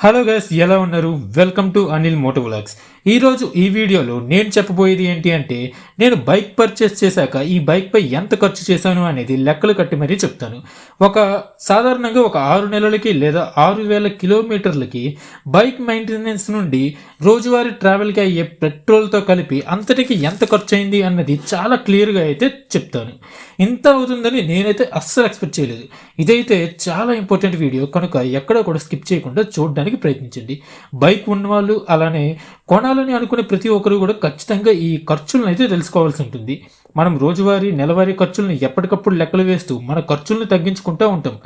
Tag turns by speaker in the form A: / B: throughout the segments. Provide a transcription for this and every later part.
A: Hello guys ఎలా ఉన్నారు? Welcome to Anil moto vlogs ఈరోజు ఈ వీడియోలో నేను చెప్పబోయేది ఏంటి అంటే నేను బైక్ పర్చేస్ చేశాక ఈ బైక్పై ఎంత ఖర్చు చేశాను అనేది లెక్కలు కట్టి మరీ చెప్తాను. ఒక సాధారణంగా ఒక ఆరు నెలలకి లేదా ఆరు వేల కిలోమీటర్లకి బైక్ మెయింటెనెన్స్ నుండి రోజువారీ ట్రావెల్కి అయ్యే పెట్రోల్తో కలిపి అంతటికి ఎంత ఖర్చు అయింది అన్నది చాలా క్లియర్గా అయితే చెప్తాను. ఇంత అవుతుందని నేనైతే అస్సలు ఎక్స్పెక్ట్ చేయలేదు. ఇదైతే చాలా ఇంపార్టెంట్ వీడియో కనుక ఎక్కడ కూడా స్కిప్ చేయకుండా చూడడానికి ప్రయత్నించండి. బైక్ ఉన్నవాళ్ళు అలానే కొన కొనాలని అనుకునే ప్రతి ఒక్కరు కూడా ఖచ్చితంగా ఈ ఖర్చులను అయితే తెలుసుకోవాల్సి ఉంటుంది. మనం రోజువారీ నెలవారీ ఖర్చులను ఎప్పటికప్పుడు లెక్కలు వేస్తూ మన ఖర్చులను తగ్గించుకుంటూ ఉంటాం.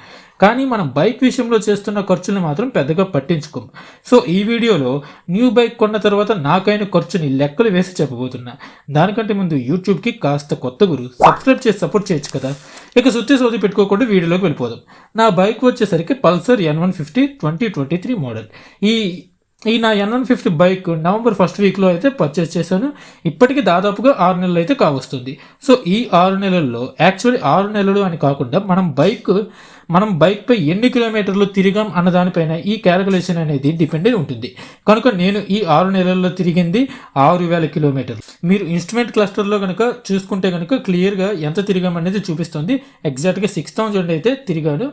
A: కానీ మనం బైక్ విషయంలో చేస్తున్న ఖర్చులను మాత్రం పెద్దగా పట్టించుకోం. సో ఈ వీడియోలో న్యూ బైక్ కొన్న తర్వాత నాకైన ఖర్చుని లెక్కలు వేసి చెప్పబోతున్నా. దానికంటే ముందు యూట్యూబ్కి కాస్త కొత్త గురు సబ్స్క్రైబ్ చేసి సపోర్ట్ చేయొచ్చు కదా. ఇక సుత్తి సోది పెట్టుకోకుండా వీడియోలోకి వెళ్ళిపోదాం. నా బైక్ వచ్చేసరికి pulsar N one fifty twenty twenty three model. ఈ ఈ నా N one fifty bike November first వీక్లో అయితే పర్చేస్ చేశాను. ఇప్పటికి దాదాపుగా ఆరు నెలలు అయితే కావస్తుంది. సో ఈ ఆరు నెలల్లో యాక్చువల్లీ ఆరు నెలలు అని కాకుండా మనం బైక్ మనం బైక్పై ఎన్ని కిలోమీటర్లు తిరిగాం అన్న దానిపైన ఈ క్యాలిక్యులేషన్ అనేది డిపెండ్ అయి ఉంటుంది. కనుక నేను ఈ ఆరు నెలల్లో తిరిగింది ఆరు వేల కిలోమీటర్లు. మీరు ఇన్స్ట్రుమెంట్ క్లస్టర్లో కనుక చూసుకుంటే కనుక క్లియర్గా ఎంత తిరిగాం అనేది చూపిస్తుంది. ఎగ్జాక్ట్గా సిక్స్ థౌజండ్ అయితే తిరిగాను.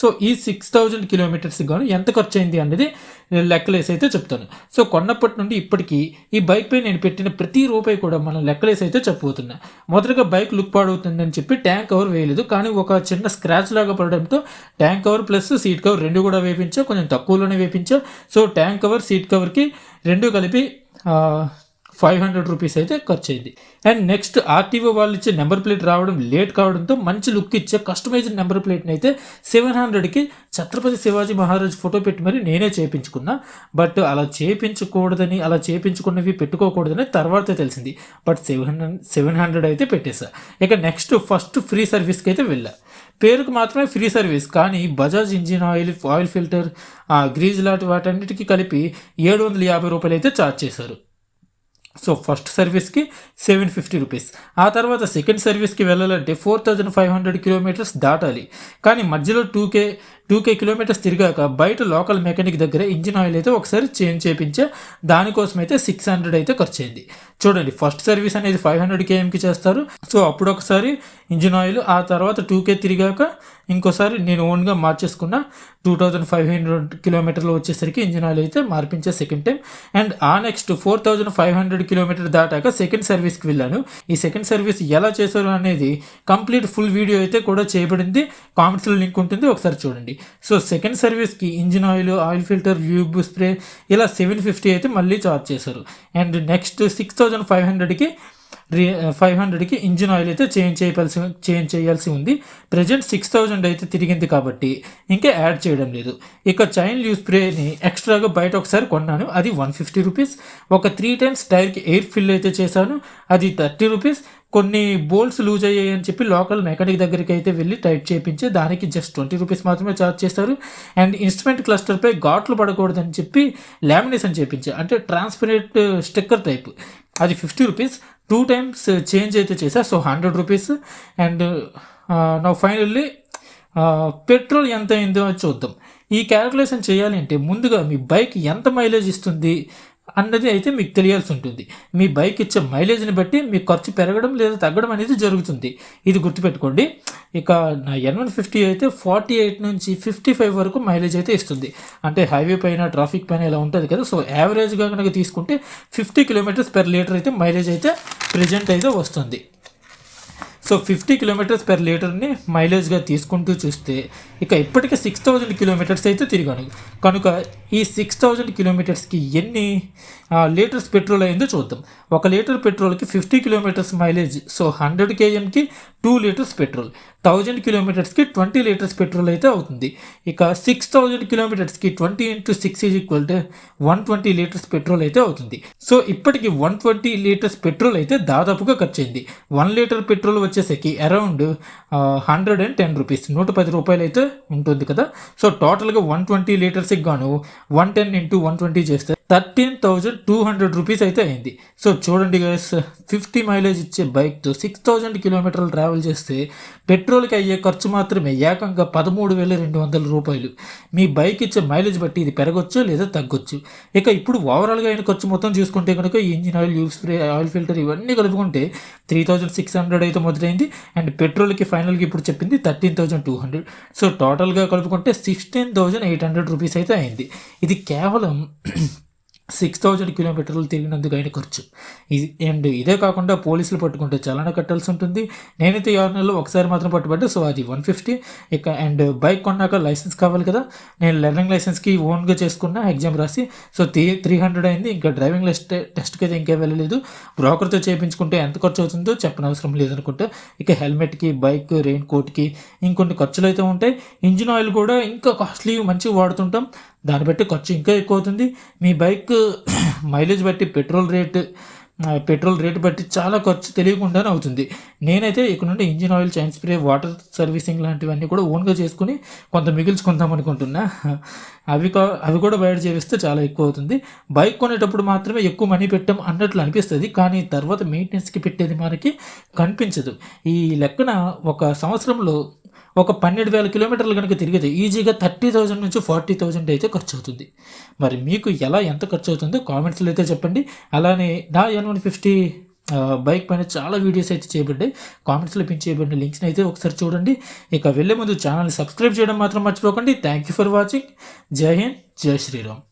A: సో ఈ సిక్స్ థౌజండ్ కిలోమీటర్స్కి గాను ఎంత ఖర్చు అయింది అనేది లెక్కలేసి అయితే చెప్తాను. సో కొన్నప్పటి నుండి ఇప్పటికీ ఈ బైక్ పై నేను పెట్టిన ప్రతి రూపాయి కూడా మనం లెక్కలేసి అయితే చెప్పబోతున్నా. మొదటగా బైక్ లుక్ పాడవుతుందని చెప్పి ట్యాంక్ కవర్ వేయలేదు. కానీ ఒక చిన్న స్క్రాచ్ లాగా పడడంతో tank cover plus seat cover రెండు కూడా వేపించా. కొంచెం తక్కువలోనే వేపించా. సో ట్యాంక్ కవర్ సీట్ కవర్కి రెండు కలిపి ఫైవ్ హండ్రెడ్ రూపీస్ అయితే ఖర్చు అయింది అండ్ నెక్స్ట్ ఆర్టీఓ వాళ్ళు ఇచ్చే నెంబర్ ప్లేట్ రావడం లేట్ కావడంతో మంచి లుక్ ఇచ్చే కస్టమైజ్డ్ నెంబర్ ప్లేట్ని అయితే సెవెన్ హండ్రెడ్కి ఛత్రపతి శివాజీ మహారాజ్ ఫోటో పెట్టి మరి నేనే చేయించుకున్నా బట్ అలా చేయించకూడదని అలా చేయించుకున్నవి పెట్టుకోకూడదని తర్వాత తెలిసింది. But seven hundred seven hundred అయితే పెట్టేశా. ఇక నెక్స్ట్ ఫస్ట్ ఫ్రీ సర్వీస్కి అయితే వెళ్ళా. పేరుకు మాత్రమే ఫ్రీ సర్వీస్ కానీ Bajaj engine oil oil filter grease లాంటి వాటన్నిటికీ కలిపి ఏడు వందల యాభై రూపాయలు అయితే ఛార్జ్ చేశారు. సో ఫస్ట్ సర్వీస్కి సెవెన్ ఫిఫ్టీ రూపీస్. ఆ తర్వాత సెకండ్ సర్వీస్కి వెళ్ళాలంటే four thousand five hundred kilometres దాటాలి. కానీ మధ్యలో two K two K kilometres తిరిగాక బయట లోకల్ మెకానిక్ దగ్గర ఇంజిన్ ఆయిల్ అయితే ఒకసారి చేంజ్ చేయించే దానికోసం అయితే సిక్స్ హండ్రెడ్ అయితే ఖర్చు అయింది చూడండి ఫస్ట్ సర్వీస్ అనేది ఫైవ్ హండ్రెడ్ కేఎంకి చేస్తారు. సో అప్పుడు ఒకసారి ఇంజిన్ ఆయిల్ ఆ తర్వాత టూ కే తిరిగాక ఇంకోసారి నేను ఓన్గా మార్చేసుకున్న టూ థౌజండ్ ఫైవ్ హండ్రెడ్ కిలోమీటర్లు వచ్చేసరికి ఇంజిన్ ఆయిల్ అయితే మార్పించే సెకండ్ టైం. అండ్ ఆ next four thousand five hundred kilometre దాటాక సెకండ్ సర్వీస్కి వెళ్ళాను. ఈ సెకండ్ సర్వీస్ ఎలా చేశారు అనేది కంప్లీట్ ఫుల్ వీడియో అయితే కూడా చేయబడింది. కామెంట్స్లో లింక్ ఉంటుంది ఒకసారి చూడండి. సో సెకండ్ సర్వీస్కి engine oil oil filter lube spray ఇలా సెవెన్ ఫిఫ్టీ అయితే మళ్ళీ చార్జ్ చేశారు. And next six thousand five హండ్రెడ్కి త్రీ ఫైవ్ హండ్రెడ్కి ఇంజిన్ ఆయిల్ అయితే చేంజ్ చేయవలసి చేంజ్ చేయాల్సి ఉంది. ప్రజెంట్ సిక్స్ థౌజండ్ అయితే తిరిగింది కాబట్టి ఇంకా యాడ్ చేయడం లేదు. ఇక చైన్ ల్యూ స్ప్రేని ఎక్స్ట్రాగా బయట ఒకసారి కొన్నాను. అది వన్ ఫిఫ్టీ రూపీస్ ఒక త్రీ టైమ్స్ టైర్కి ఎయిర్ ఫిల్ అయితే చేశాను. అది థర్టీ రూపీస్ కొన్ని బోల్ట్స్ లూజ్ అయ్యాయి అని చెప్పి లోకల్ మెకానిక్ దగ్గరికి అయితే వెళ్ళి టైట్ చేయించి దానికి జస్ట్ ట్వంటీ రూపీస్ మాత్రమే ఛార్జ్ చేస్తారు అండ్ ఇన్స్ట్రుమెంట్ క్లస్టర్పై ఘాట్లు పడకూడదని చెప్పి లామినేషన్ చేయించా అంటే ట్రాన్స్పరెంట్ స్టిక్కర్ టైప్ అది fifty rupees two times change అయితే చేశా. సో హండ్రెడ్ రూపీస్ అండ్ నా ఫైనల్లీ పెట్రోల్ ఎంత అయిందో చూద్దాం. ఈ క్యాలిక్యులేషన్ చేయాలంటే ముందుగా మీ బైక్ ఎంత మైలేజ్ ఇస్తుంది? అన్నది అయితే మీకు తెలియాల్సి ఉంటుంది మీ బైక్ ఇచ్చే మైలేజ్ని బట్టి మీ ఖర్చు పెరగడం లేదా తగ్గడం అనేది జరుగుతుంది. ఇది గుర్తుపెట్టుకోండి. ఇక నా ఎన్ వన్ ఫిఫ్టీ అయితే ఫార్టీ ఎయిట్ నుంచి ఫిఫ్టీ ఫైవ్ వరకు మైలేజ్ అయితే ఇస్తుంది. అంటే హైవే పైన ట్రాఫిక్ పైన ఇలా ఉంటుంది కదా. సో యావరేజ్గా కనుక తీసుకుంటే ఫిఫ్టీ కిలోమీటర్స్ పెర్ లీటర్ అయితే మైలేజ్ అయితే ప్రజెంట్ అయితే వస్తుంది. సో ఫిఫ్టీ కిలోమీటర్స్ పెర్ లీటర్ని మైలేజ్గా తీసుకుంటూ చూస్తే ఇక ఇప్పటికే సిక్స్ థౌజండ్ కిలోమీటర్స్ అయితే తిరిగాను. కనుక ఈ సిక్స్ థౌజండ్ కిలోమీటర్స్కి ఎన్ని లీటర్స్ పెట్రోల్ అయిందో చూద్దాం. ఒక లీటర్ పెట్రోల్కి fifty kilometres mileage so hundred కేఎంకి two litres petrol. Thousand కిలోమీటర్స్కి ట్వంటీ లీటర్స్ పెట్రోల్ అయితే అవుతుంది. ఇక six thousand కిలోమీటర్స్కి twenty into six is equal to one twenty litres petrol అయితే అవుతుంది. సో ఇప్పటికి వన్ ట్వంటీ లీటర్స్ పెట్రోల్ అయితే దాదాపుగా ఖర్చు అయింది వన్ లీటర్ పెట్రోల్ వచ్చేసరికి around hundred and ten rupees నూట పది రూపాయలు అయితే ఉంటుంది కదా. సో టోటల్గా వన్ ట్వంటీ లీటర్స్కి గాను one ten into one twenty చేస్తే thirteen thousand two hundred rupees అయితే అయింది. సో చూడండి గైస్ ఫిఫ్టీ మైలేజ్ ఇచ్చే బైక్తో సిక్స్ థౌజండ్ కిలోమీటర్లు ట్రావెల్ చేస్తే పెట్రోల్కి అయ్యే ఖర్చు మాత్రమే ఏకంగా పదమూడు వేల రెండు వందల రూపాయలు. మీ బైక్ ఇచ్చే మైలేజ్ బట్టి ఇది పెరగొచ్చు లేదా తగ్గొచ్చు? ఇక ఇప్పుడు ఓవరాల్గా అయిన ఖర్చు మొత్తం చూసుకుంటే కనుక engine oil use spray oil filter ఇవన్నీ కలుపుకుంటే త్రీ థౌజండ్ సిక్స్ హండ్రెడ్ అయితే మొదలైంది. అండ్ పెట్రోల్కి ఫైనల్గా ఇప్పుడు చెప్పింది thirteen thousand two hundred. So టోటల్గా కలుపుకుంటే sixteen thousand eight hundred rupees అయితే అయింది. ఇది కేవలం సిక్స్ థౌజండ్ కిలోమీటర్లు తిరిగినందుకు అయిన ఖర్చు. ఇది అండ్ ఇదే కాకుండా పోలీసులు పట్టుకుంటే చలన కట్టాల్సి ఉంటుంది. నేనైతే ఆరు నెలలు ఒకసారి మాత్రం పట్టుబడ్డా సో అది వన్ ఫిఫ్టీ ఇక అండ్ బైక్ కొన్నాక లైసెన్స్ కావాలి కదా. నేను లెర్నింగ్ లైసెన్స్కి ఓన్గా చేసుకున్న ఎగ్జామ్ రాసి సో త్రీ త్రీ హండ్రెడ్ అయింది. ఇంకా డ్రైవింగ్ లెస్ట్ టెస్ట్కి అయితే ఇంకా వెళ్ళలేదు. బ్రోకర్తో చేయించుకుంటే ఎంత ఖర్చు అవుతుందో చెప్పనవసరం లేదనుకుంటా. ఇక హెల్మెట్కి బైక్ రెయిన్ కోట్కి ఇంకొన్ని ఖర్చులు అయితే ఉంటాయి. ఇంజిన్ ఆయిల్ కూడా ఇంకా కాస్ట్లీ మంచిగా వాడుతుంటాం. దాన్ని బట్టి ఖర్చు ఇంకా ఎక్కువ అవుతుంది మీ బైక్ మైలేజ్ బట్టి పెట్రోల్ రేట్ పెట్రోల్ రేట్ బట్టి చాలా ఖర్చు తెలియకుండానే అవుతుంది. నేనైతే ఇక్కడ నుండి engine oil chain spray water servicing లాంటివన్నీ కూడా ఓన్గా చేసుకుని కొంత మిగిల్చుకుందాం అనుకుంటున్నా. అవి కా అవి కూడా బయట చేపిస్తే చాలా ఎక్కువ అవుతుంది బైక్ కొనేటప్పుడు మాత్రమే ఎక్కువ మనీ పెట్టాం అన్నట్లు అనిపిస్తుంది కానీ తర్వాత మెయింటెనెన్స్కి పెట్టేది మనకి కనిపించదు. ఈ లెక్కన ఒక సంవత్సరంలో ఒక పన్నెండు వేల కిలోమీటర్లు కనుక తిరిగితే ఈజీగా థర్టీ థౌజండ్ నుంచి ఫార్టీ థౌజండ్ అయితే ఖర్చు అవుతుంది మరి మీకు ఎలా ఎంత ఖర్చు అవుతుందో కామెంట్స్లో అయితే చెప్పండి. అలానే నా ఎన్ వన్ ఫిఫ్టీ బైక్ పైన చాలా వీడియోస్ అయితే చేయబడ్డాయి. కామెంట్స్లో పిన్ చేయబడిన లింక్స్ని అయితే ఒకసారి చూడండి. ఇక వెళ్ళే ముందు ఛానల్ సబ్స్క్రైబ్ చేయడం మాత్రం మర్చిపోకండి. థ్యాంక్ యూ ఫర్ వాచింగ్ జై హింద్ జై శ్రీరామ్.